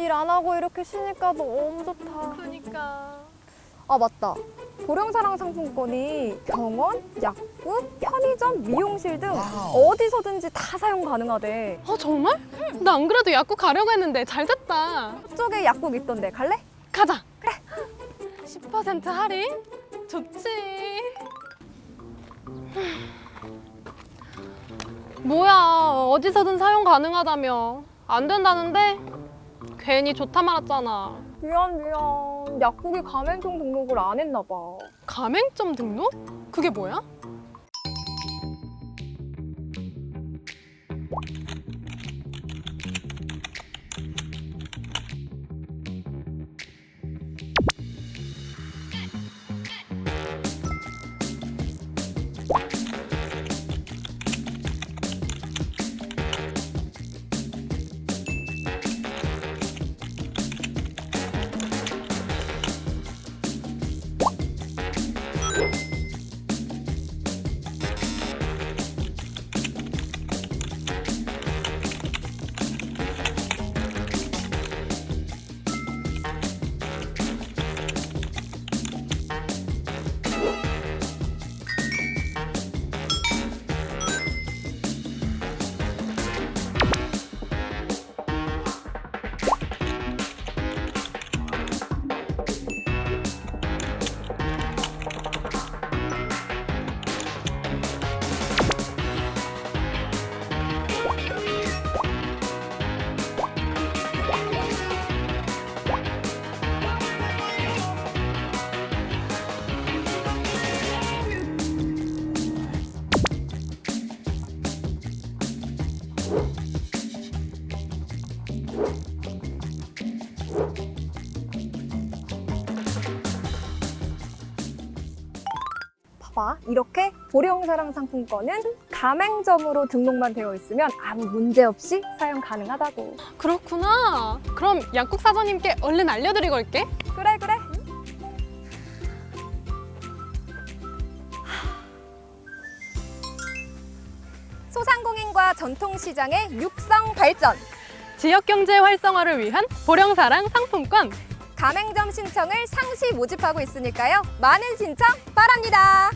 일 안 하고 이렇게 쉬니까 너무 좋다. 그러니까. 아 맞다. 보령사랑 상품권이 병원, 약국, 편의점, 미용실 등 어디서든지 다 사용 가능하대. 어 정말? 나 안 그래도 약국 가려고 했는데 잘 됐다. 쪽에 약국 있던데 갈래? 가자. 그래. 10% 할인? 좋지. 뭐야, 어디서든 사용 가능하다며. 안 된다는데? 괜히 좋다 말았잖아. 미안 미안. 약국이 가맹점 등록을 안 했나 봐. 가맹점 등록? 그게 뭐야? 봐봐. 이렇게 보령사랑 상품권은 가맹점으로 등록만 되어 있으면 아무 문제 없이 사용 가능하다고. 그렇구나. 그럼 약국 사장님께 얼른 알려드리고 올게. 그래 그래. 소상공인과 전통시장의 육성 발전. 지역 경제 활성화를 위한 보령사랑 상품권. 가맹점 신청을 상시 모집하고 있으니까요. 많은 신청 바랍니다.